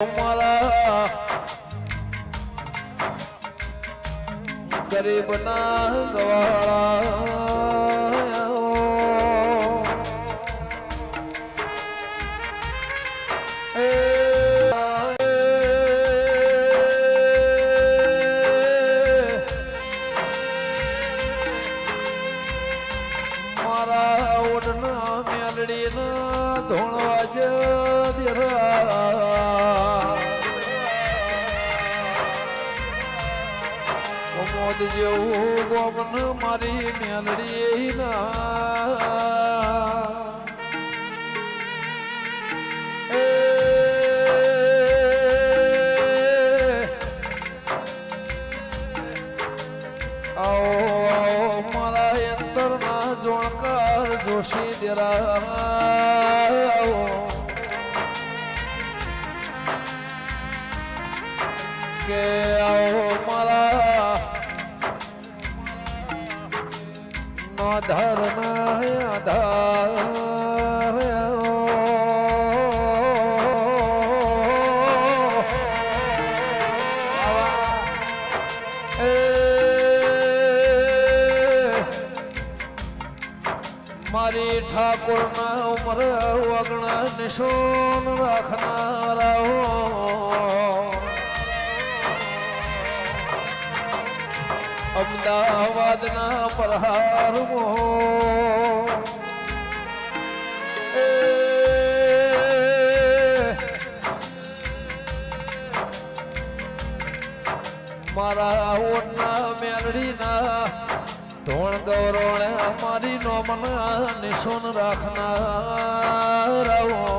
મારા ગરીબના ગવાળા. મારા ઓડના મેલડીના ધોણવા જ મોદ જેવું ગોમન મારી મેલડી ના. આવો મારા અંતરના જોણકાર જોશી દેરા કે આવો નાધાર ના આધાર મારી ઠાકોર ના ઉમર વગણા નિશોન રાખનારા અમદાવાદના પ્રહારમો મારા ઓટના મેલડીના ધોણ ગૌરવણે મારી નોમના નિશોન રાખનાર આવો